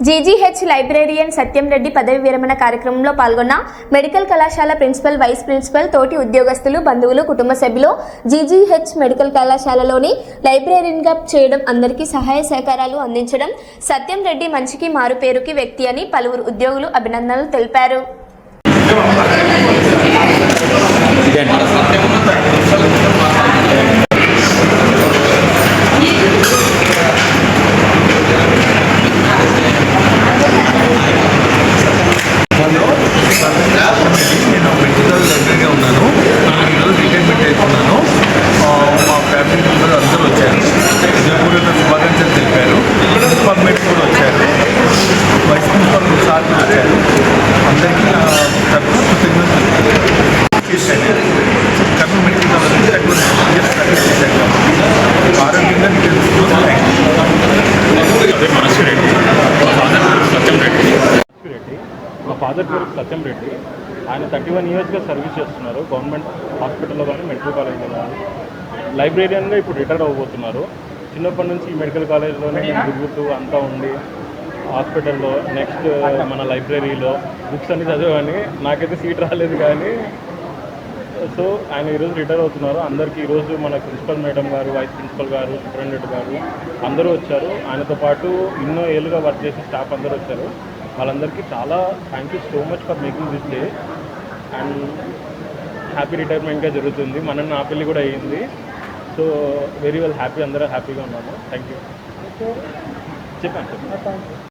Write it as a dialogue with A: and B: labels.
A: GGH librarian సత్యం రెడ్డి పదవి విరమణ కార్యక్రమంలో పాల్గొన్న మెడికల్ కళాశాల ప్రిన్సిపల్ వైస్ ప్రిన్సిపల్ తోటి ఉద్యోగస్తులు బంధువులు కుటుంబ సభ్యులు జీజీహెచ్ మెడికల్ కళాశాలలోని లైబ్రేరియన్గా చేయడం అందరికీ సహాయ సహకారాలు అందించడం సత్యం రెడ్డి మంచికి మారు పేరుకి వ్యక్తి అని పలువురు ఉద్యోగులు అభినందనలు తెలిపారు.
B: మా ఫ్యామిలీ అందరూ వచ్చారు. ఉదయపూర్వక శుభాకాంక్షలు తెలిపారు. ప్రిన్సిపల్ కూడా వచ్చారు. వైస్ ప్రిన్సిపల్ సార్ వచ్చారు. అందరికీ నా తరఫున కృతజ్ఞతలు. చేశాను కర్నూలు మెడికల్ కాలేజ్ ఆరోగ్యంగా
C: మా ఫాదర్ పేరు సత్యం రెడ్డి. ఆయన థర్టీ వన్ ఇయర్స్గా సర్వీస్ చేస్తున్నారు. గవర్నమెంట్ హాస్పిటల్లో కానీ మెడికల్ కాలేజ్లో కానీ. లైబ్రేరియన్గా ఇప్పుడు రిటైర్ అవ్వబోతున్నారు. చిన్నప్పటి నుంచి ఈ మెడికల్ కాలేజ్లోనే తిరుగుతూ అంతా ఉండి హాస్పిటల్లో నెక్స్ట్ మన లైబ్రరీలో బుక్స్ అన్ని చదివాని నాకైతే సీట్ రాలేదు కానీ సో ఆయన ఈరోజు రిటైర్ అవుతున్నారు. అందరికీ ఈరోజు మన ప్రిన్సిపల్ మేడం గారు వైస్ ప్రిన్సిపల్ గారు సూపరింటెండెంట్ గారు అందరూ వచ్చారు. ఆయనతో పాటు ఎన్నో ఏళ్ళుగా వర్క్ చేసే స్టాఫ్ అందరూ వచ్చారు. వాళ్ళందరికీ చాలా thank you so much for making this day. And happy రిటైర్మెంట్గా జరుగుతుంది. మన నా పెళ్ళి కూడా అయ్యింది. సో వెరీ వెల్ హ్యాపీ అందరూ హ్యాపీగా ఉన్నాము. థ్యాంక్ యూ చెప్పాను చెప్పాను